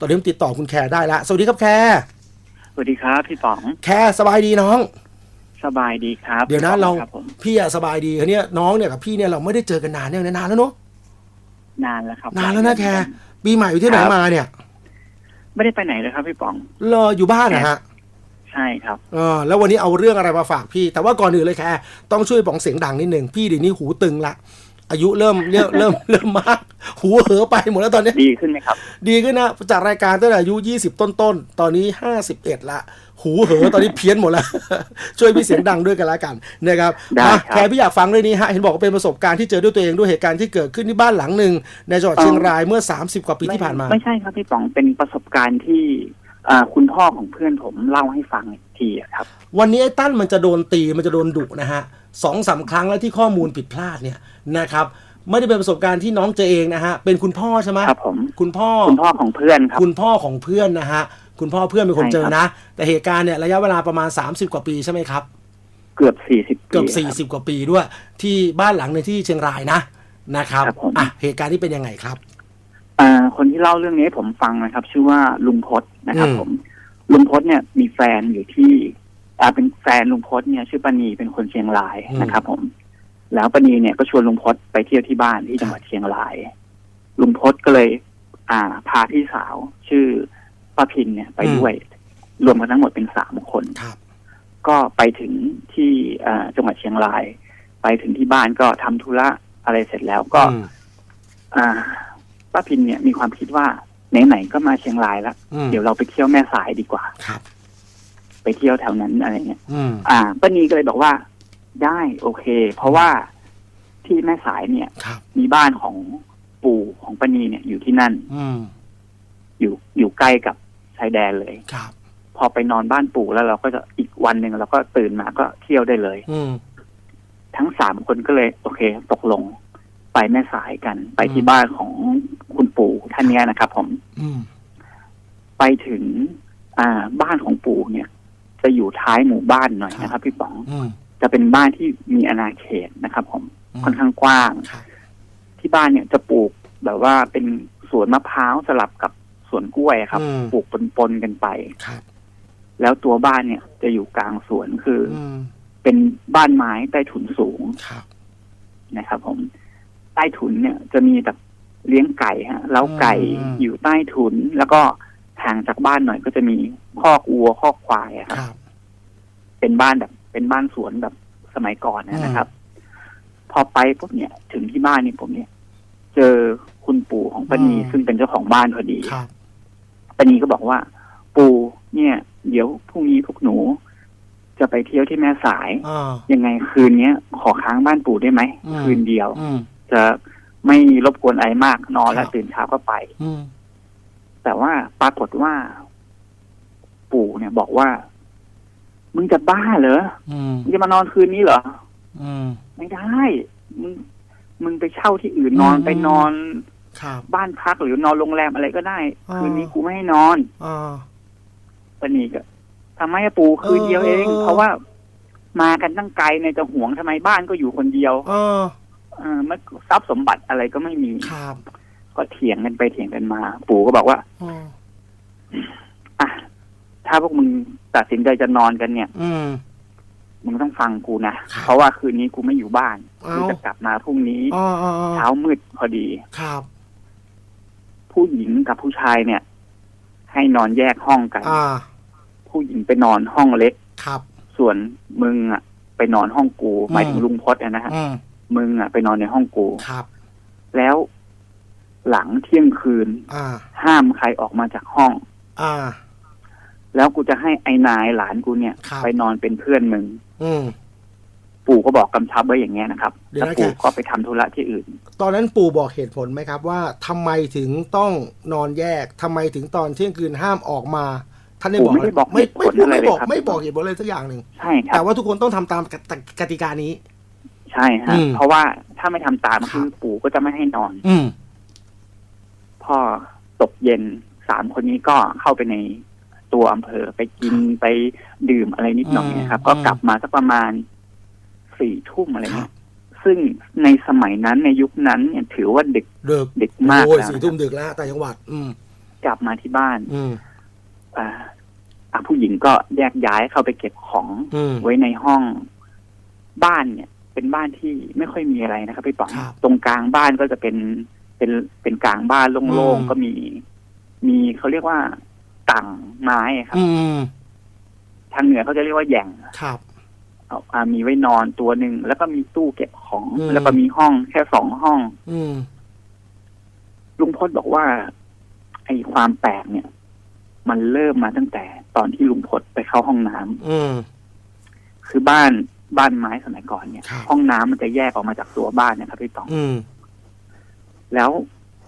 ตอนนี้ผมติดต่อคุณแคร์ได้แล้วสวัสดีครับแคร์สวัสดีครับพี่ป๋องแคร์สบายดีน้อง สบายดีครับเดี๋ยวนะพี่ป๋เราองครับผมพี่อะสบายดีคันนี้ยน้องเนี่ยกับพี่เนี่ยเราไม่ได้เจอกันนานเนี่ยนานแล้วเนาะนานแล้วครับนานแล้วนะแคร์ปีใหม่อยู่ที่ไหนมาเนี่ยไม่ได้ไปไหนเลยครับพี่ป๋อง รออยู่บ้านนะฮะใช่ครับ เออแล้ววันนี้เอาเรื่องอะไรมาฝากพี่ แต่ว่าก่อนอื่นเลยแคร์ต้องช่วยป๋องเสียงดังนิดหนึ่งพี่เดี๋ยวนี้หูตึงละ อายุเริ่มเริ่มเริ่มเริ่มมาก หูเหอไปหมดแล้วตอนเนี้ยดีขึ้นไหมครับ ดีขึ้นนะจากรายการตั้งแต่อายุ20ต้นต้นๆตอนนี้51ละ หูเหอตอนนี้เพี้ยนหมดแล้ว ช่วยพี่เสียงดังด้วยกันแล้วกันนะครับได้อะครับแคร์พี่อยากฟังเรื่องนี้ฮะเห็นบอกว่าเป็นประสบการณ์ที่เจอด้วยตัวเองด้วยเหตุการณ์ที่เกิดขึ้นที่บ้านหลังหนึ่งในจังหวัดเชียงรายเมื่อ30กว่าปีที่ผ่านมา ไม่ใช่ครับพี่ป๋องเป็นประสบการณ์ที่อ่าคุณพ่อของเพื่อนผมเล่าให้ฟังอีกทีอะครับ วันนี้ไอ้ตั้นมันจะโดนตีมันจะโดนดุนะฮะ สองสามครั้งแล้วที่ข้อมูลผิดพลาดเนี่ยนะครับไม่ได้เป็นประสบการณ์ที่น้องเจอเองนะฮะเป็นคุณพ่อใช่ไหมครับผมคุณพ่อคุณพ่อของเพื่อนครับคุณพ่อของเพื่อนนะฮะคุณพ่อเพื่อนเป็นคนใช่เจอครับนะ แต่เหตุการณ์เนี่ยระยะเวลาประมาณ 30 กว่าปีใช่ไหมครับ เกือบสี่สิบปีเกือบครับ40 กว่าปีด้วย ที่บ้านหลังในงที่เชียงรายนะนะครับครับผมอะเหตุการณ์ที่เป็นยังไงครับอ่าคนที่เล่าเรื่องนี้ให้ผมฟังนะครับ ชื่อว่าลุงพศนะครับอืมผมลุงพศเนี่ยมีแฟนอยู่ที่ อ่าเป็นแฟนลุงพศเนี่ยชื่อปานีเป็นคนเชียงรายนะครับ ผม แล้วปานีเนี่ยก็ชวนลุงพศไปเที่ยวที่บ้านที่จังหวัดเชียงราย ลุงพศก็เลย อ่า พาพี่สาวชื่อป้าพินเนี่ยไปด้วย รวมกันทั้งหมดเป็นสามคนครับก็ไปถึงที่อ่าจังหวัดเชียงราย ไปถึงที่บ้านก็ทำธุระอะไรเสร็จแล้วก็อืมอ่าป้าพินเนี่ยมีความคิดว่าไหนๆก็มาเชียงรายแล้วอืมเดี๋ยวเราไปเที่ยวแม่สายดีกว่าครับ ไปเที่ยวแถวนั้นอะไรเงี้ยอืมอ่าป้านีก็เลยบอกว่า ได้โอเค เพราะว่าที่แม่สายเนี่ย ครับ มีบ้านของปู่ของป้านีเนี่ยอยู่ที่นั่น อืมอยู่อยู่ใกล้กับชายแดนเลย ครับ พอไปนอนบ้านปู่แล้วเราก็จะอีกวันหนึ่งเราก็ตื่นมาก็เที่ยวได้เลย อืม ทั้งสามคนก็เลย โอเค ตกลง ไปแม่สายกัน ไปที่อืมบ้านของคุณปู่ท่านเนี้ยนะครับผม อืมไปถึง อ่า บ้านของปู่เนี่ย จะอยู่ท้ายหมู่บ้านหน่อยนะครับ พี่ป๋องอืมจะเป็นบ้านที่มีอาณาเขตนะครับผมค่อนข้างกว้างครับที่บ้านเนี่ยจะปลูกแบบว่าเป็นสวนมะพร้าวสลับกับสวนกล้วยครับอืมปลูกปนๆกันไปครับแล้วตัวบ้านเนี่ยจะอยู่กลางสวนคือออืมเป็นบ้านไม้ใต้ถุนสูงครับนะครับ ผม ใต้ถุนเนี่ยจะมีแบบเลี้ยงไก่ฮะ แล้วไก่อยู่ใต้ถุนแล้วก็ ห่างจากบ้านหน่อยก็จะมีคอกวัวคอกควายอะครับ ครับเป็นบ้านแบบ เป็นบ้านสวนแบบสมัยก่อนนะครับ พอไปปุ๊บเนี่ย ถึงที่บ้านนี่ผมเนี่ย เจอคุณปู่ของป้านีอืมซึ่งเป็นเจ้าของบ้านพอดีครับป้านีก็บอกว่า ปู่เนี่ย เดี๋ยวพรุ่งนี้พวกหนู จะไปเที่ยวที่แม่สาย อ่า ยังไงคืนเนี้ย ขอค้างบ้านปู่ได้ไหมอืม คืนเดียว อืม จะไม่รบกวนอะไรมากนอนแล้ครัวบตื่นเช้าก็ไป อืม แต่ว่าปรากฏว่า ปู่เนี่ยบอกว่า มึงจะบ้าเหรออืมมึงจะมานอนคืนนี้เหรออืมไม่ได้ มึงมึงไปเช่าที่อื่นนอนอืมไปนอนครับบ้านพักหรือนอนโรงแรมอะไรก็ได้อ่าคืนนี้กูไม่ให้นอนอ่าปานีก็ทำไมอะปู่คืนเดียวเองเออเพราะว่ามากันตั้งไกลในยจะห่วงทำไมบ้านก็อยู่คนเดียว เออเออมันทรัพย์สมบัติอะไรก็ไม่มีครับ ก็เถียงกันไปเถียงกันมา ปู่ก็บอกว่าอืมอะถ้าพวกมึงตัดสินใจจะนอนกันเนี่ย อืมมึงต้องฟังกูนะครับเพราะว่าคืนนี้กูไม่อยู่บ้านเอ้ากูจะกลับมาพรุ่งนี้อ๋ออ๋ออ๋อเช้ามืดพอดีครับ ผู้หญิงกับผู้ชายเนี่ย ให้นอนแยกห้องกันอ่าผู้หญิงไปนอนห้องเล็กครับ ส่วนมึงอะ ไปนอนห้องกูอืมหมายถึงลุงพจน์อะนะฮะอืมมึงอะไปนอนในห้องกูครับ แล้ว หลังเที่ยงคืน อ่า ห้ามใครออกมาจากห้อง อ่า แล้วกูจะให้ไอ้นายหลานกูเนี่ย ครับ ไปนอนเป็นเพื่อนมึง อืม ปู่ก็บอกกำชับไว้อย่างเงี้ยนะครับเดี๋ยวแล้วนะปู่แก ก็ไปทำธุระที่อื่น ตอนนั้นปู่บอกเหตุผลไหมครับ ว่าทำไมถึงต้องนอนแยกทำไมถึงตอนเที่ยงคืนห้ามออกมา ท่านได้ปู่บอกไม่ได้บอกไม่ไม่เหตุผลอะไรไม่เลยบอกครับ ไม่บอกเหตุผลเลยสักอย่างหนึ่งใช่ครัแต่บ ว่าทุกคนต้องทำตามกติกติกานี้ ใช่ฮะอืมเพราะว่าถ้าไม่ทำตามครับ คือปู่ก็จะไม่ให้นอน อืม พอตกเย็นสามคนนี้ก็เข้าไปในตัวอำเภอไปกินไปดื่มอะไรนิดหน่อยนะครับ ก็กลับมาสักประมาณสี่ทุ่มอะไรครัเงี้บยซึ่งในสมัยนั้นในยุคนั้นเนี่ยถือว่าดึกเดึกดึกมากโอ้ยแล้วสี่นะคทุ่รับมดึกแล้วแต่จังหวัด อืมกลับมาที่บ้าน อืมอ่าอะผู้หญิงก็แยกย้ายเข้าไปเก็บของอืมไว้ในห้องบ้านเนี่ย เป็นบ้านที่ไม่ค่อยมีอะไรนะครับพี่ป๋องครับตรงกลางบ้านก็จะเป็น เป็นเป็นกลางบ้านโล่งอืมๆก็มี มีเขาเรียกว่าต่างไม้อะครับอืมทางเหนือเขาจะเรียกว่าแหย่งครับเอาอ่ามีไว้นอนตัวหนึ่งแล้วก็มีตู้เก็บของอืมแล้วก็มีห้องแค่สองห้องอืมลุงพจน์บอกว่า ไอ้ความแปลกเนี่ย มันเริ่มมาตั้งแต่ตอนที่ลุงพจน์ไปเข้าห้องน้ำอืมคือบ้านบ้านไม้สมัยก่อนเนี่ยครับห้องน้ำมันจะแยกออกมาจากตัวบ้านนะครับพี่ต๋องอืม แล้ว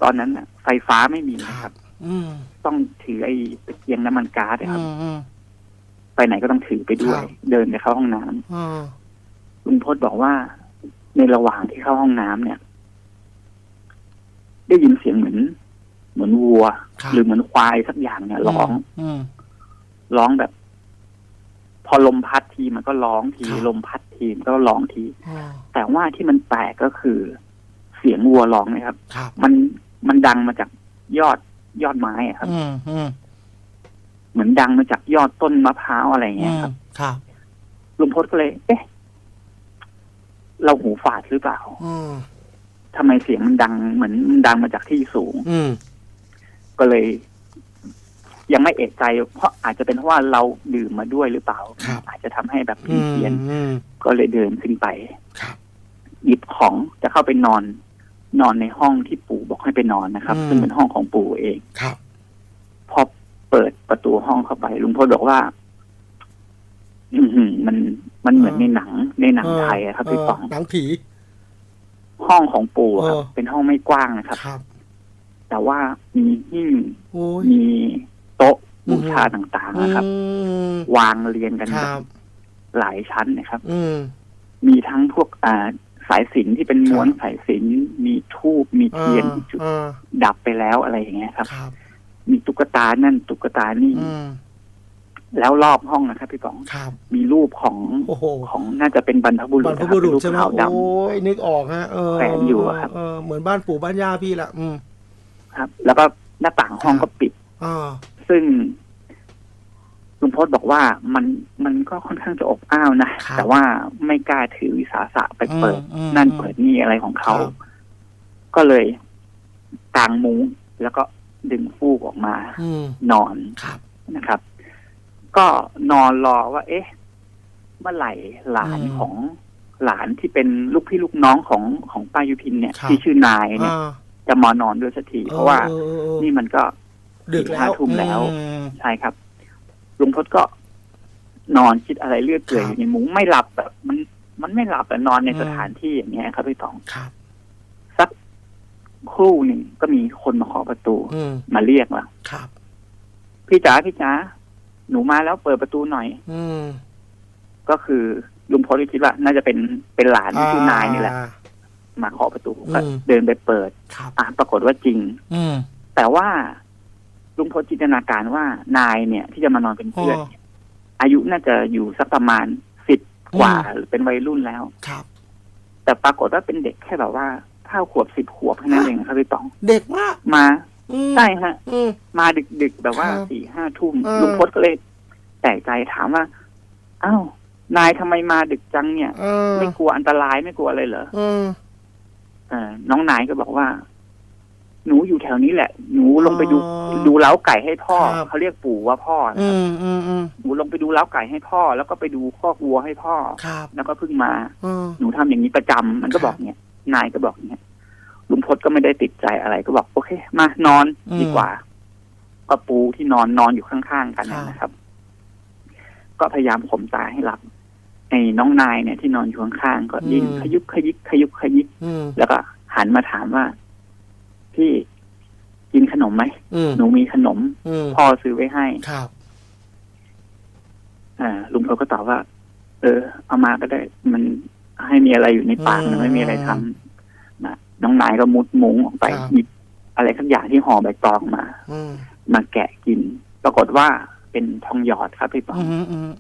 ตอนนั้นน่ะไฟฟ้าไม่มีคนะครัรับบอืมต้องถือไอ้ตะเกียงน้ำมันก๊าซนะคอืรับมอืมไปไหนก็ต้องถือไปด้วยครับเดินไปเข้าห้องน้ำอ่าลุงพจน์บอกว่า ในระหว่างที่เข้าห้องน้ำเนี่ย ได้ยินเสียงเหมือน เหมือนวัวครับหรือเหมือนควายสักอย่างเนี่ยร้องอืมร้องแบบ พอลมพัดทีมันก็ร้องทีครับลมพัดทีมันก็ร้องทีอ่าแต่ว่าที่มันแปลกก็คือเสียงวัวร้องนะครับ ครับ มันมันดังมาจากยอดยอดไม้อะครับ อืมอืมเหมือนดังมาจากยอดต้นมะพร้าวอะไรอย่างเงี้ยครับ ครับ ลุงพจน์ก็เลย เอ๊ะ เราหูฝาดหรือเปล่าอืมทำไมเสียงมันดัง เหมือนมันดังมาจากที่สูง อืมก็เลย ยังไม่เอกใจ เพราะอาจจะเป็นเพราะว่าเราดื่มมาด้วยหรือเปล่า ครับอาจจะทำให้แบบอืมเพี้ยนอืมๆก็เลยเดินขึ้นไป ครับ หยิบของจะเข้าไปนอน นอนในห้องที่ปู่บอกให้ไปนอนนะครับอืมซึ่งเป็นห้องของปู่เองครับ พอเปิดประตูห้องเข้าไปลุงพลบอกว่า อือหือมันมันเหมือนในหนัง ในหนังไทยอะครับพี่ป๋องหนังผีห้องของปู่อะครับเออเป็นห้องไม่กว้างนะครับครับแต่ว่ามีหิ้งโอ้ยมีโต๊ะอืบูอหือชาต่างๆนะครับอืมวางเรียงกันคแบรับบหลายชั้นนะครับอืมมีทั้งพวกอ่า สายสิญจนที่เป็นม้วนครับสายสิญจนมีทูบมีเทียนอ่าจุดอ่าดับไปแล้วอะไรอย่างเงี้ยครับครับมีตุ๊กตานั่นตุ๊กตานี่อืมแล้วรอบห้องนะครับพี่ป๋องครับมีรูปของโอ้โหของน่าจะเป็นบรรพบุรุบรษรพนะคบุเป็นรุษรูปใช่ไหมขาวดโอ้ยนึกออกฮะเออแขวนอยู่อะครับเออเหมือนบ้านปู่บ้านย่าพี่แหละอืมำครับ แล้วก็หน้าต่างห้องครัก็บปิดอ่าซึ่ง ลุงพจน์บอกว่ามันมันก็ค่อนข้างจะอบอ้าวนะครับแต่ว่าไม่กล้าถือวิสาสะไปเปิดอืมนั่นอืมเปิดนี่อะไรของเขาครับก็เลยกางมุ้งแล้วก็ดึงฟูกออกมาอืมนอนครับนะครับ ก็นอนรอว่า เอ๊ะ เมื่อไหร่หลานอืมของหลานที่เป็นลูกพี่ลูกน้องของของป้ายุพินเนี่ยครับที่ชื่อนายเนี่ยอ่าจะมานอนด้วยสักทีเพราะว่าออเออเออนี่มันก็ดึกแล้วห้าทุ่มแล้วอืมใช่ครับ ลุงพจน์ก็นอนคิดอะไรเลือดเปื่อยคอรับยู่ในมุ้งไม่หลับแบบมันมันไม่หลับแต่นอนในอืมสถานที่อย่างเงี้ยครับพี่ตองครับสักครู่หนึ่งก็มีคนมาขอประตูอืมมาเรียกว่าครับ พี่จ๋าพี่จ๋าหนูมาแล้วเปิดประตูหน่อย อืมก็คือลุงพลก็คิดว่า น่าจะเป็นเป็นหลานที่ชื่อนายนี่แหละอ่ามาขอประตูอืมก็เดินไปเปิดครับอะปรากฏว่าจริง อืมแต่ว่า ลุงพลจินตนาการว่านายเนี่ย ที่จะมานอนเป็นเพื่อนอ๋อเนี่ยอายุน่าจะอยู่สักประมาณสิบกว่าอืมหรือเป็นวัยรุ่นแล้วครับ แต่ปรากฏว่าเป็นเด็กแค่แบบว่าเท่าขวบสิบขวบแค่นั้นเองครับพี่ต๋อง เด็กมากมาอืมใช่ฮะอืมมาดึกๆแบบว่าครับสี่ห้าทุ่มเออลุงพลก็เลยแปลกใจถามว่าอ้าวนายทำไมมาดึกจังเนี่ยเออไม่กลัวอันตรายไม่กลัวอะไรเหรอเออเออน้องนายก็บอกว่า หนูอยู่แถวนี้แหละ หนูลงไปดูอ๋อดูเล้าไก่ให้พ่อครับ เขาเรียกปู่ว่าพ่อนะอืครับมอืมอืมหนูลงไปดูเล้าไก่ให้พ่อ แล้วก็ไปดูคอกวัวให้พ่อ ครับแล้วก็เพิ่งมาเออหนูทำอย่างนี้ประจำมันก็ครับบอกเนี่ยนายก็บอกเนี่ยลุงพจน์ก็ไม่ได้ติดใจอะไรก็บอก โอเค มานอนอืมดีกว่าก็ปูที่นอนนอนอยู่ข้างๆกันครับ นะครับ ก็พยายามข่มตาให้หลับไอ้น้องนายเนี่ยที่นอนอยู่ข้างๆก็ดิ้นขยุกขยิกขยุกขยิก อืมแล้วก็หันมาถามว่า พี่กินขนมไหมอืมหนูมีขนมอืมพ่อซื้อไว้ให้ครับอ่า ลุงพลก็ตอบว่า เออ เอามาก็ได้ มันให้มีอะไรอยู่ในปากมันไม่มีอะไรทำนะน้องนายก็มุดมุ้งออกไปครับหยิบอะไรสักอย่างที่ห่อใบตองมาอืมมาแกะกิน ปรากฏว่าเป็นทองหยอดครับพี่ป๋องอืมอืม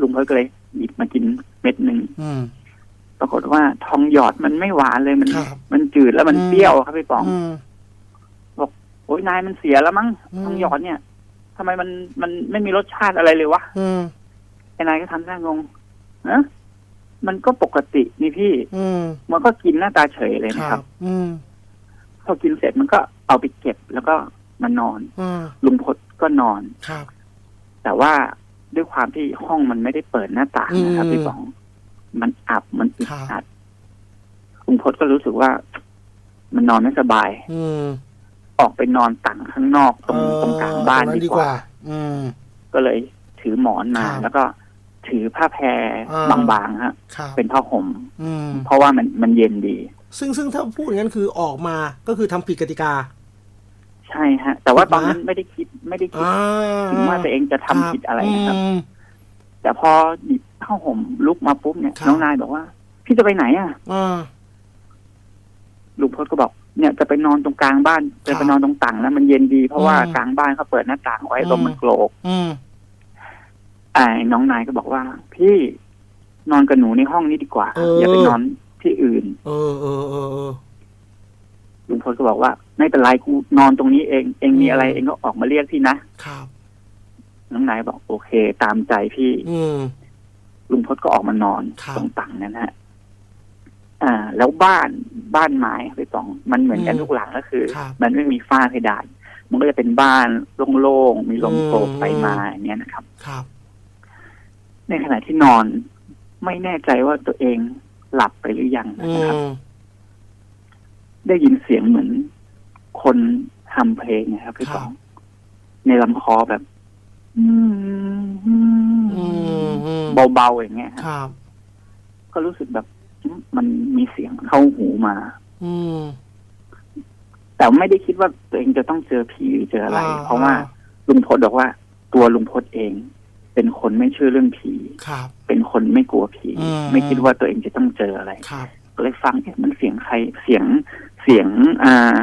ลุงพลก็เลยหยิบมากินเม็ดหนึ่งอืมปรากฏว่าทองหยอดมันไม่หวานเลยมันครับมัน จืดแล้วมันอืมเปรี้ยวครับพี่ป๋องอืมโอ้ยนายมันเสียแล้วมั้งอืมทองหยอดเนี่ยทำไมมันมันไม่มีรสชาติอะไรเลยวะอืมไอ้นายก็ทำหน้างงนะมันก็ปกตินี่พี่ อืมมันก็กินหน้าตาเฉยเลยคนะรัครับบอืมพอกินเสร็จมันก็เอาไปเก็บแล้วก็มานอนอ่าลุงพลก็นอนครับ แต่ว่าด้วยความที่ห้องมันไม่ได้เปิดหน้าต่างนะครับอืมพี่ป๋อง มันอับมันอึดครับอัดลุงพลก็รู้สึกว่า มันนอนไม่สบาย อืมออกไปนอนต่างข้างนอกตรงตรงกลางบ้านตรงดีกว่า อืม ก็เลยถือหมอนมา ครับแล้วก็ถือผ้าแพรอ่า บางๆฮะ ครับเป็นผ้าห่ม อืม เพราะว่ามันมันเย็นดี ซึ่งซึ่งถ้าพูดอย่างนั้นคือออกมาก็คือทำผิดกติกา ใช่ฮะ แต่ว่าถูกไหมตอนนั้นไม่ได้คิดไม่ได้คิดอ่าถึงว่าตัวเองจะทำผิดอะไรนะครับ ม แต่พอหยิบผ้าห่มลุกมาปุ๊บเนี่ยครับ น้องนายบอกว่า พี่จะไปไหนอะ อ่า ลุงพลก็บอกเนี่ยจะไปนอนตรงกลางบ้านครัจะบไปนอนตรงต่างแล้วมันเย็นดีเพราะว่าอืมกลางบ้านเขาเปิดหน้าต่างไว้อืมลมมันโกรกอืมไอ้น้องนายก็บอกว่า พี่นอนกับหนูในห้องนี้ดีกว่าเออออย่าไปนอนที่อื่นเออเออเออเออลุงพลก็บอกว่า ไม่เป็นไรกูนอนตรงนี้เอง เองมีอืมอะไรเองก็ออกมาเรียกพี่นะครับน้องนายบอกโอเค ตามใจพี่ อืมลุงพลก็ออกมานอนครับตรงต่างนั้นฮะ อ่า แล้วบ้าน บ้านไม้ครับพี่ตอง มันเหมือนกันอืมทุกหลังก็คือครับมันไม่มีฝ้าเพดาน มันก็จะเป็นบ้านโล่งๆมีลมอืมโกรกไปมาอย่างเงี้ยนะครับครับ ในขณะที่นอนไม่แน่ใจว่าตัวเองหลับไปหรือยังอืนะครับมได้ยินเสียงเหมือนคนทำเพลงนะครับพี่ครัตบอง ในลำคอแบบอืมอืมอืมอืมเบาๆอย่างเงี้ยฮะครับ ก็รู้สึกแบบอื มมันมีเสียงเข้าหูมา อืม แต่ไม่ได้คิดว่าตัวเองจะต้องเจอผีหรือเจออะไร อ่า เพราะว่าลุงพลบอกว่า ตัวลุงพลเอง เป็นคนไม่เชื่อเรื่องผี ครับ เป็นคนไม่กลัวผี อืม ไม่คิดว่าตัวเองจะต้องเจออะไร ครับ ก็เลยฟังเอ๊ะมันเสียงใครเสียงเสียงอ่า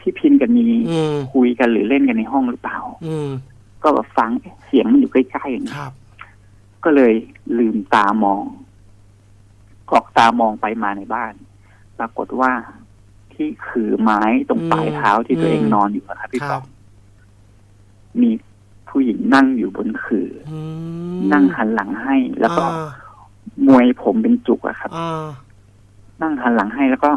พี่พินกับนีอืม คุยกันหรือเล่นกันในห้องหรือเปล่า อืม ก็แบบฟังเอ๊ะเสียงมันอยู่ใกล้ๆอย่างคเงี้ยรับ ก็เลยลืมตามอง กอกตามองไปมาในบ้าน ปรากฏว่าที่ขือไม้ตรงอืมปลายเท้าที่ตัวเองอืมนอนอยู่นะครับพี่คปรัอบงมีผู้หญิงนั่งอยู่บนขืออือมนั่งหันหลังให้ แล้วก็อ่ามวยผมเป็นจุกอะครับอ่านั่งหันหลังให้แล้วก็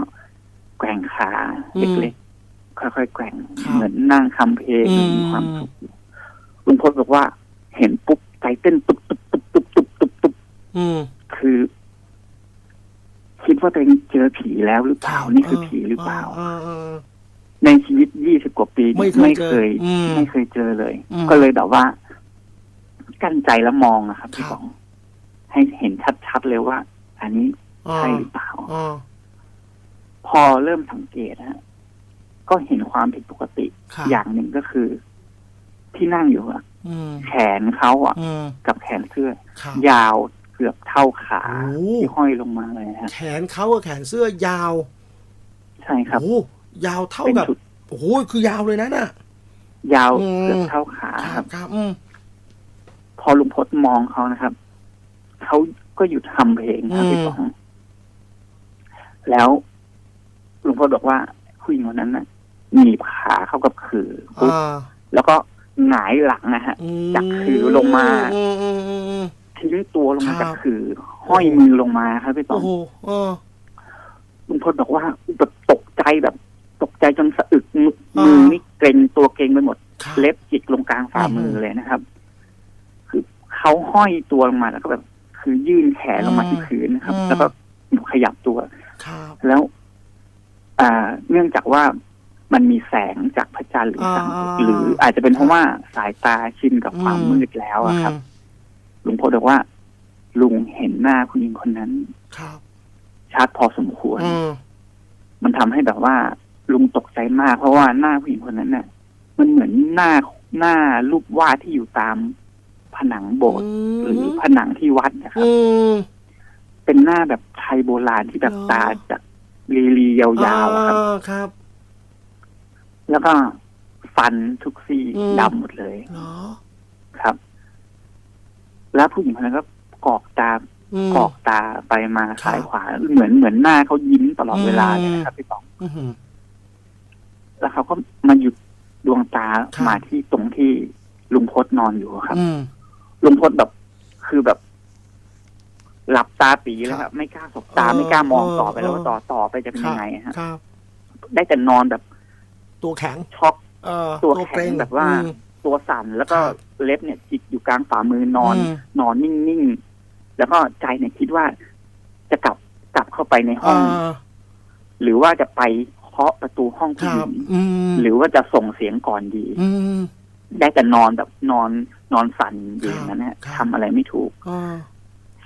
แกว่งขาอืมเล็กๆค่อยๆแกว่งครับเหมือนนั่งคำเพลงอืมมีความสุขอยู่ลุงพลบอกว่า เห็นปุ๊บใจเต้นตุบตุบตุบตุบตุบตุบตุบอืมคือ คิดว่าตัวเองเจอผีแล้วหรือเปล่านี่คือผีหรือเปล่าอ่าอ่าในชีวิตยี่สิบกว่าปีไม่เคย ไม่เจอเคยอืมไม่เคยเจอเลยอืมก็เลยแบบว่า กั้นใจแล้วมองนะครับพี่ครับบองให้เห็นชัดๆเลยว่า อันนี้อ่าใช่หรือเปล่าอ่าพอเริ่มสังเกตฮะก็เห็นความผิดปกติครับอย่างหนึ่งก็คือ ที่นั่งอยู่อะอืมแขนเขาอะอืมกับแขนเสื้อครับยาว เกือบเท่าขาโอ้ที่ห้อยลงมาเลยฮะแขนเขากับแขนเสื้อยาว ใช่ครับโอ้ยาวเท่าเป็นกับชุดโอ้โหคือยาวเลยนะน่ะ ยาวอืมเกือบเท่าขาคครัรับบครับอืมพอลุงพจน์มองเขานะครับเขาก็หยุดทำเพลงครับพี่ป๋องแล้วลุงพจน์บอกว่าผู้หญิงคนนั้นน่ะหนีบขาเข้ากับคือปุ๊บอ่าแล้วก็หงายหลังนะฮะอืมจากคือลงมาอืมอืมอืมอืม ทิ้งตัวลงมาครับจากคือห้อยมือลงมาครับพี่ป๋อโอ้งโหเออลุงพลบอกว่าแบบตกใจแบบ ตกใจจนสะอึกมืออ่ามืมือนี่เกร็งตัวเกร็งไปหมดครับเล็บจิกลงกลางฝ่ามือเลยนะครับ คือเขาห้อยตัวลงมาแล้วก็แบบ คือยื่นแขนลงมาที่พื้นนะครับ แล้วก็ขยับตัวครับแล้ว อ่า เนื่องจากว่ามันมีแสงจากพระจันทร์หรือสังอ่าหรืออาจจะเป็นเพราะว่าสายตาชินกับความอืมมืดแล้วอะครับอืม ลุงพลบอกว่า ลุงเห็นหน้าผู้หญิงคนนั้น ครับชัดพอสมควร อืมมันทำให้แบบว่า ลุงตกใจมาก เพราะว่าหน้าผู้หญิงคนนั้นน่ะ มันเหมือนหน้าหน้ารูปวาดที่อยู่ตามผนังโบสถ์หรือผนังที่วัดนะครับ อืม เป็นหน้าแบบไทยโบราณที่แบบเหรอตาจะรีรียาวๆอะครับ อ่ครับ แล้วก็ฟันทุกซี่อืม ดำหมดเลยเหรอครับ แล้วผู้หญิงคนนั้นก็กรอกตาอืมกรอกตาไปมาครับซ้ายขวา เหมือนเหมือนหน้าเขายิ้มตลอดเวลาเลยนะครับพี่ป๋องอืมแล้วเขาก็มาหยุดดวงตาครับมาที่ตรงที่ลุงพจน์นอนอยู่ครับอืมลุงพจน์แบบคือแบบ หลับตาปีแล้วคครัรับบไม่กล้าสบตาไม่กล้ามองต่อไปเออแล้วว่าต่อต่อไปจะเป็นครัยับงไงฮะครับได้แต่นอนแบบ ตัวแข็งช็อกเออตัวแข็งแบบว่าอืม ตัวสั่นแล้วก็ครับเล็บเนี่ยจิกอยู่กลางฝ่ามือนอน อืม นอนนิ่งๆ แล้วก็ใจเนี่ยคิดว่าจะกลับกลับเข้าไปในห้อ่องาหรือว่าจะไปเคาะประตูห้องคผู้รัหบญิงอืมหรือว่าจะส่งเสียงก่อนดี อืม ได้แต่นอนแบบนอนนอนสั่นอยู่ครับอย่างนั้นนะฮะครับ ทำอะไรไม่ถูกอ่า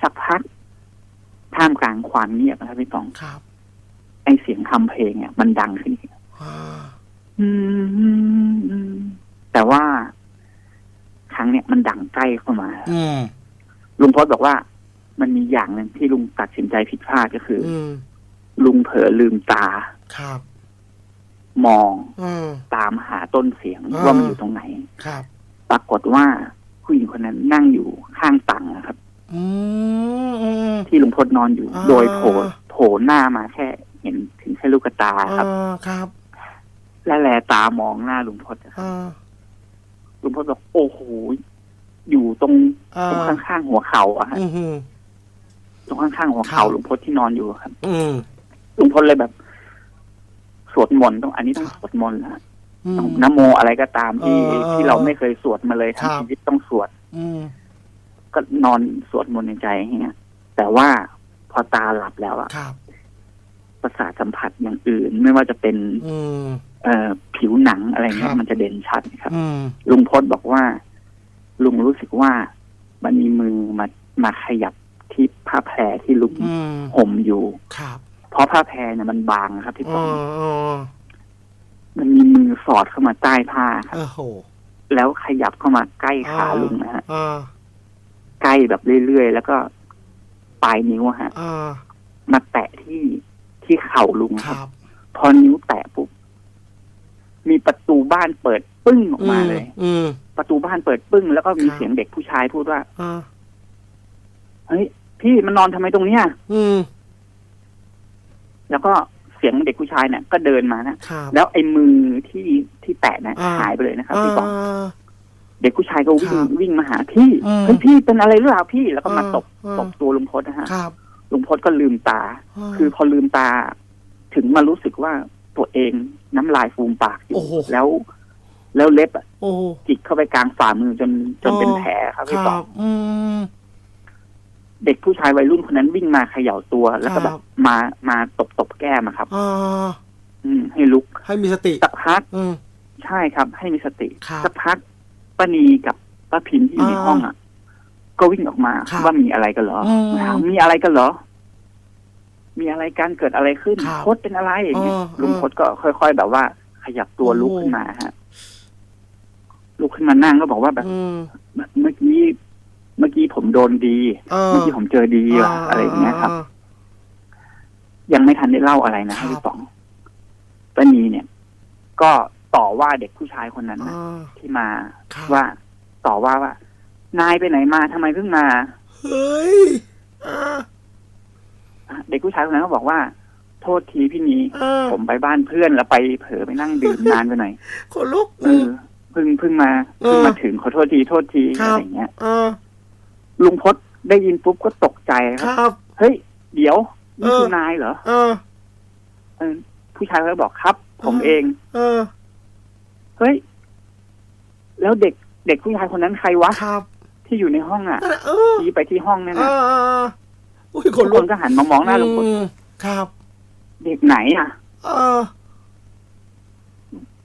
สักพักท่ามกลางความเงียบนะครับพี่ปองครับไอเสียงทำเพลงเนี่ยมันดังขึ้นอีกอ่าอืม แต่ว่า ครั้งเนี่ยมันดังใกล้เข้ามา อืมลุงพจน์บอกว่า มันมีอย่างหนึ่งที่ลุงตัดสินใจผิดพลาดก็คือออืมลุงเผลอลืมตา ครับ มองอืม ตามหาต้นเสียงอ่า ว่ามันอยู่ตรงไหน ครับ ปรากฏว่าผู้หญิงคนนั้นนั่งอยู่ข้างตังนะครับ อืมอืม ที่ลุงพจน์นอนอยู่ อ่า โดยโผล่โผล่หน้ามาแค่เห็นถึงแค่ลูกตาครับ อ่าครับและแลตามองหน้าลุงพจน์นะครับ อ่า ลุงพจน์บอกโอ้โหอยู่ตรงอ่าตรงข้างๆหัวเข่าอะฮะอืมอืมตรงข้างๆหัวเข่าครับลุงพจน์ที่นอนอยู่ครับอืมลุงพจน์เลยแบบ สวดมนต์ต้องอันนี้ต้องสวดมนต์นะฮะอืต้องมนะโมอะไรก็ตามที่เออเออที่เราไม่เคยสวดมาเลยทั้งครับชีวิตต้องสวดอืมก็นอนสวดมนต์ในใจอย่างเงี้ยแต่ว่าพอตาหลับแล้วอะครับประสาทสัมผัสอย่างอื่น ไม่ว่าจะเป็นอืม เอ่อผิวหนังอะไรเงี้ครัยบ มันจะเด่นชัดครับ อืม ลุงพจน์บอกว่า ลุงรู้สึกว่ามันมีมือมามาขยับที่ผ้าแพรที่ลุงอืม ห่มอยู่ ครับเพราะผ้าแพรเนี่ยมันบางครับพี่ปอ๋อองอ๋อมันมีมือสอดเข้ามาใต้ผ้าครับโอ้โหแล้วขยับเข้ามาใกล้ขาลุงนะฮะอ่าใกล้แบบเรื่อยๆแล้วก็ปลายนิ้วอะฮะ อ่ามาแตะที่ที่เข่าลุงคครับรับพอนิ้วแตะปุ๊บ มีประตูบ้านเปิดปึ้งออกมาเลย อืม ประตูบ้านเปิดปึ้ง แล้วก็มีครับเสียงเด็กผู้ชายพูดว่าอ่าเฮ้ยพี่มันนอนทำไมตรงเนี้ยอืม แล้วก็เสียงเด็กผู้ชายเนี่ยก็เดินมานะครับแล้วไอ้มือที่ที่แตะนะอ่าหายไปเลยนะครับพี่ปองาเด็กผู้ชายก็วิ่งครับวิ่งมาหาพี่อืมเฮ้ยพี่เป็นอะไรหรือเปล่าพี่แล้วก็มาอ่าตบอ่าตบตัวลุงพจน์นะฮะครับลุงพจน์ก็ลืมตาาคือพอลืมตา ถึงมารู้สึกว่า ตัวเองน้ำลายฟูมปากอยู่โอ้โหแล้ว แล้วเล็บอะโอ้จิกเข้าไปกลางฝ่ามือจนจนอ๋อเป็นแผลครับคพี่รัปองบอืมเด็กผู้ชายวัยรุ่นคนนั้นวิ่งมาเขย่าตัว แล้วก็แบครับบมามาตบตบแก้มอะครับอ่าอืม ให้ลุก ให้มีสติสักพักอืมใช่ครับ ให้มีสติครับสักพักป้านีกับป้าพินที่อยู่ในอ่าห้องอะ ก็วิ่งออกมาครับว่ามีอะไรกันเหรออืมถามมีอะไรกันเหรอ มีอะไรกันเกิดอะไรขึ้นครับพดเป็นอะไรอย่างเงี้ยอ่าลุงพดก็ค่อยๆแบบว่า ขยับตัวโอ้ลุกขึ้นมาฮะลุกขึ้นมานั่งก็บอกว่าแบบอืมเมื่อกี้เมื่อกี้ผมโดนดีเออเมื่อกี้ผมเจอดีว่ะอะไรอย่างเงี้ยครับ ยังไม่ทันได้เล่าอะไรนะครับพี่ป๋องป้านีเนี่ย ก็ต่อว่าเด็กผู้ชายคนนั้นนะอ่าที่มาครับว่าต่อว่าว่า นายไปไหนมาทำไมเพิ่งมา เฮ้ยอ่า เด็กผู้ชายคนนั้นก็บอกว่า โทษทีพี่นีอ่าผมไปบ้านเพื่อนแล้วไปเผลอไปนั่งดื่มนานไปหน่อยขนลุกเออเพิ่งเพิ่งมาเออ เพิ่งมาถึงขอโทษทีโทษทีครัอะบไรอย่างเงี้ยอ่าลุงพศได้ยินปุ๊บก็ตกใจคครับ รับ เฮ้ย เดี๋ยวนี่เออ คือนายเหรออ่าเออผู้ชายก็บอกครับ ผมเออเอง เออเฮ้ย แล้วเด็กเด็กผู้ชายคนนั้นใครวะ ครับที่อยู่ในห้องอะนั่นน่ะเออชี้ไปที่ห้องนั่นอ่านะอ่าอ่า อุ้ยขทุนกลุคกนก็หันมามองหน้าลุงพลอืมครับ เด็กไหนอะ เออ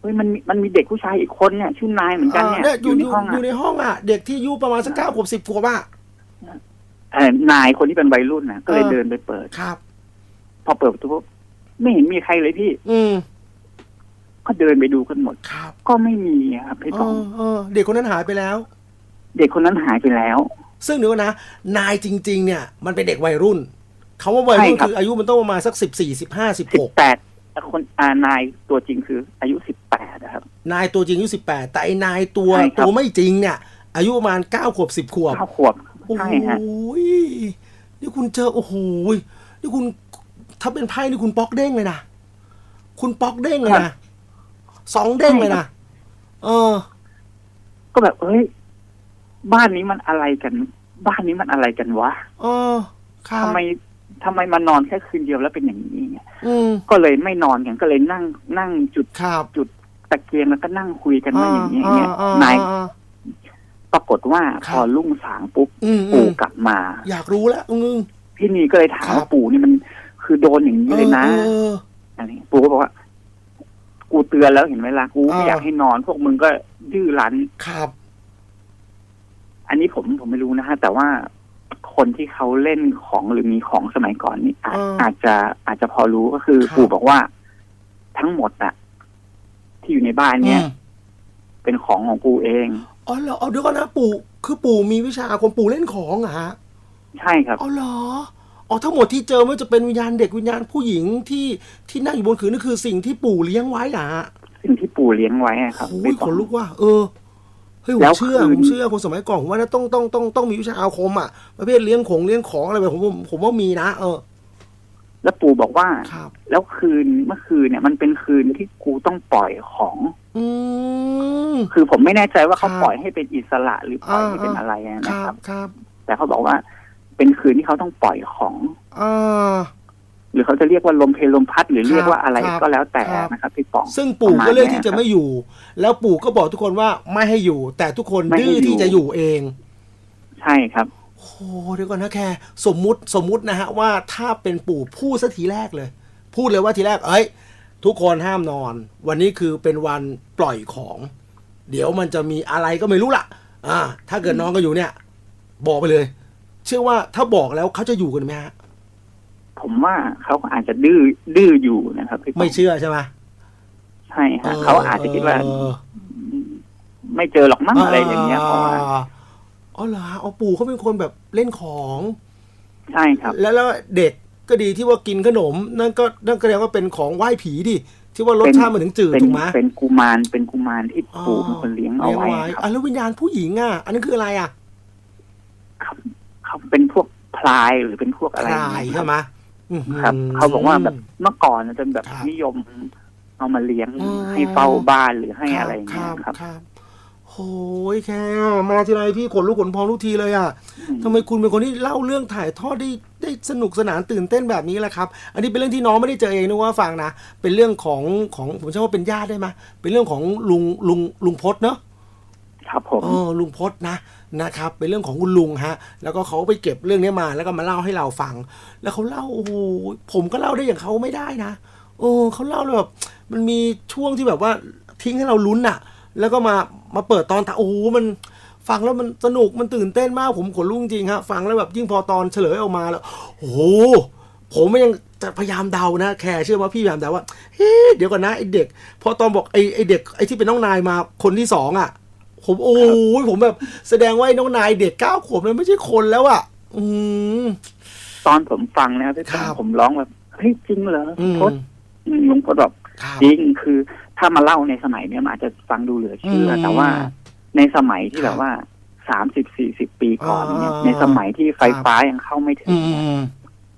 เฮ้ยมันมีมันมีเด็กผู้ชายอีกคนเนี่ยชื่อนายเหมือนกันเนี่ยอ่าอยู่ในห้องออะยู่ในห้องอะเด็กที่อายุประมาณสักเก้าขวบสิบขวบอะเออนายคนที่เป็นวัยรุ่นนะก็เลยเออเดินไปเปิดครับ พอเปิดประตูปุ๊บไม่เห็นมีใครเลยพี่ อืมก็เดินไปดูกันหมดครับ ก็ไม่มีครับพี่เอตองอเออเด็กคนนั้นหายไปแล้ว เด็กคนนั้นหายไปแล้ว ซึ่งเดี๋ยวก่อนนะ นายจริง ๆ เนี่ย มันเป็นเด็กวัยรุ่นเขาว่าวัยรุ่นใช่ครับคืออายุมันต้องประมาณสักสิบสี่สิบห้าสิบสิหบกแปดคนอานายตัวจริงคืออายุสิบแปดนะครับ นายตัวจริงอายุสิบแปดแต่ไอ้นายตัวใช่ครับตัวไม่จริงเนี่ย อายุประมาณเก้าขวบสิบขวบเก้าขวบโอ้โหใช่ฮะนี่คุณเจอโอ้โหนี่คุณถ้าเป็นไพ่นี่คุณป๊อกเด้งเลยนะคุณป๊อกเด้งเลยนะสองเด้งเลยนะเออ ก็แบบเอ้ย บ้านนี้มันอะไรกัน บ้านนี้มันอะไรกันวะเออครับทำไมทำไมมานอนแค่คืนเดียวแล้วเป็นอย่างนี้เนี่ยอืมก็เลยไม่นอนกันก็เลยนั่งนั่งจุดครับจุดตะเกียงแล้วก็นั่งคุยกันว่าอย่างนี้เนี่ยอ่อ่นายอ่าปรากฏว่าครับพอรุ่งสางปุ๊บอืมอืปู่มกลับมา อยากรู้แล้วอืมพี่นีก็เลยถามครับว่าปู่นี่มัน คือโดนอย่างนี้เลยนะเออเอออะไรปู่ก็บอกว่า กูเตือนแล้วเห็นไหมล่ะกูไม่อ่าอยากให้นอนพวกมึงก็ดื้อรั้นครับ อันนี้ผมผมไม่รู้นะฮะแต่ว่าคนที่เขาเล่นของหรือมีของสมัยก่อนนี่อาจอ่าอาจจะอาจจะพอรู้ก็คือครับปู่บอกว่าทั้งหมดอะที่อยู่ในบ้านเนี่ยอืมเป็นของของกูเองอ๋อเหรอเอาเดี๋ยวก่อนนะปู่คือปู่มีวิชาอาคมปู่เล่นของเหรอฮะใช่ครับอ๋อเหรออ๋อทั้งหมดที่เจอไม่ว่าจะเป็นวิญญาณเด็กวิญญาณผู้หญิงที่ที่นั่งอยู่บนขืนนั่นคือสิ่งที่ปู่เลี้ยงไว้เหรอฮะสิ่งที่ปู่เลี้ยงไว้อะครับโอ้ไม่ยต้ของนลุกว่ะเออ เฮ้ยผแล้มวเชื่อคืนผมเชื่อคนสมัยก่อนผมว่านะต้องต้องต้องต้องมีวิชาอาคมอะประเภทเลี้ยงของเลี้ยงของอะไรแบบผมผมผมว่ามีนะเออ แล้วปู่บอกว่าครับแล้วคืนเมื่อคืนเนี่ย มันเป็นคืนที่กูต้องปล่อยของอืมคือผมไม่แน่ใจว่าเขาครับปล่อยให้เป็นอิสระหรือปล่อยให้เป็นอ่าอะไรอะคนะรัครับบครับ แต่เขาบอกว่าเป็นคืนที่เขาต้องปล่อยของอ่าห รือเขาจะเรียกว่าลมเพลลมพัดหรือเรียกว่าอะไรครับก็แล้วแต่ครับนะครับพี่ป๋อง ซึ่งปู่ประมาณก็เลือกเนี้ยที่จะไม่อยู่ แล้วปู่ก็บอกทุกคนว่าไม่ให้อยู่ แต่ทุกคนไม่ให้ดื้ออยู่ที่จะอยู่เอง ใช่ครับโอ้เดี๋ยวก่อนนะแค่สมมุติสมมุตินะฮะว่าถ้าเป็นปู่พูดสักทีแรกเลย พูดเลยว่าทีแรก เอ้ย ทุกคนห้ามนอน วันนี้คือเป็นวันปล่อยของ เดี๋ยวมันจะมีอะไรก็ไม่รู้ล่ะ อ่า ถ้าเกิดน้องก็อยู่เนี่ย บอกไปเลย เชื่อว่าถ้าบอกแล้วเขาจะอยู่กันไหมฮะ ผมว่าเขาก็อาจจะดื้อดื้ออยู่นะครับพี่ป๋องไม่เชื่อใช่ไหมใช่ฮะเขาอาจจะคิดว่าเออไม่เจอหรอกมั้งอะไรอย่างเงี้ยเพราะว่าอ๋อเหรอฮะอ๋อปู่เขาเป็นคนแบบเล่นของใช่ครับ แล้วแล้วเด็กก็ดีที่ว่ากินขนม นั่นก็นั่นก็แสดงว่าเป็นของไหว้ผีดิที่ว่ารสชาติมันถึงจืดเป็นถูกไหมเป็นกุมารเป็นกุมารที่ปู่เป็นคนเลี้ยงเอาเลี้ยงไว้ไว้ครับอะแล้ววิญญาณผู้หญิงอะ อันนั้นคืออะไรอะเขาเป็นพวกพลายหรือเป็นพวกคอะไรลายอย่างเงี้ยใช่ไหมอื้อหื ครับ เขาบอกว่าแบบเมื่อก่อนจะแบบครับนิยมเอามาเลี้ยงอ๋อให้เฝ้าบ้านหรือให้อะไรอย่างคเงี้ยรับครับครับโอ้ยแค่มาทีไรพี่ขนลุกขนพองทุกทีเลยอะอืมทำไมคุณเป็นคนที่เล่าเรื่องถ่ายทอดได้ได้สนุกสนานตื่นเต้นแบบนี้แหละครับ อันนี้เป็นเรื่องที่น้องไม่ได้เจอเองนะว่าฟังนะ เป็นเรื่องของของผมใช้ว่าเป็นญาติได้ไหมเป็นเรื่องของลุงลุงลุงพจน์เนาะครับผมเออลุงพจน์นะ นะครับเป็นเรื่องของคุณลุงฮะแล้วก็เขาไปเก็บเรื่องนี้มาแล้วก็มาเล่าให้เราฟัง แล้วเขาเล่าโอ้โหผมก็เล่าได้อย่างเขาไม่ได้นะโอ้เขาเล่าแล้วแบบมันมีช่วงที่แบบว่าทิ้งให้เราลุ้นอะแล้วก็มามาเปิดตอนตาโอ้โหมันฟังแล้วมันสนุกมันตื่นเต้นมากผมขนลุกจริงฮะฟังแล้วแบบยิ่งพอตอนเฉลยออกมาแล้วโอ้โหผมยังจะพยายามเดานะ แคร์เชื่อว่าพี่พยายามเดาว่าเฮ้เดี๋ยวก่อนนะไอเด็ก พอตอนบอกไอไอเด็กไอที่เป็นน้องนายมาคนที่สองอะ ผมโอ้ยผมแบบ แสดงว่าไอ้น้องนายเด็กเก้าขวบนั้นไม่ใช่คนแล้วอะ อืมตอนผมฟังนะครับพี่ครัป๋องบผมร้องแบบเฮ้ยจริงเหรออืมพจน์อืมลุงพจน์บอกครับจริงคือถ้ามาเล่าในสมัยเนี้ยมันอาจจะฟังดูเหลือเชื่ออมแต่ว่าในสมัยที่ครับแบบว่าสามสิบสี่สิบปีก่อนเนี่ยอ่าในสมัยที่ไฟฟ้ายังเข้าไม่ถึอืงมเนี่ยอืม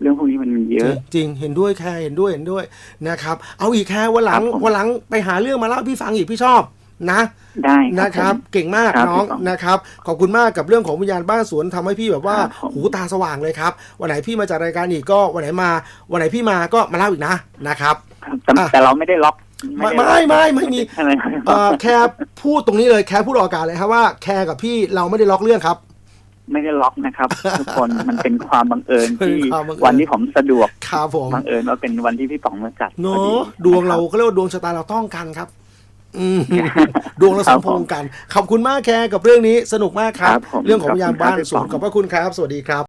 เรื่องพวกนี้มันมีเยจริอะงจริงเห็นด้วยแค่เห็นด้วยเห็นด้วยนะครับ เอาอีกแค่วันหลังครับผมวันหลังไปหาเรื่องมาเล่าให้พี่ฟังอีกพี่ชอบ นะได้นะครับผมเก่งมากครับน้องพี่ป๋องนะครับ ขอบคุณมากกับเรื่องของวิญญาณบ้านสวนทำให้พี่แบบว่าครับผมหูตาสว่างเลยครับ วันไหนพี่มาจากรายการอีกก็วันไหนมา วันไหนพี่มาก็มาเล่าอีกนะนะครับครับแต่อะแต่เราไม่ได้ล็อกไม่ด้ล็อกไม่ไม่ไม่มีอะไรครับเอ่อแค่พูดตรงนี้เลยแค่พูดออกอากาศเลยครับว่าแคร์กับพี่เราไม่ได้ล็อกเรื่องครับไม่ได้ล็อกนะครับทุกคนมันเป็นความบังเอิญที่เป็นความบังเอิญวันที่ผมสะดวกครับผมบังเอิญว่าเป็นวันที่พี่ป๋องมาจัดเนาพอะดวงเราเขาเรียกว่าดวงชะตาเราต้องกันครับอืม ดวงเราสมพงษ์กัน ขอบคุณมากแคร์กับเรื่องนี้สนุกมากครับครับผมเรื่องของพยานบ้านขอบคุณครับสวนขอบพระคุณครับ สวัสดีครับ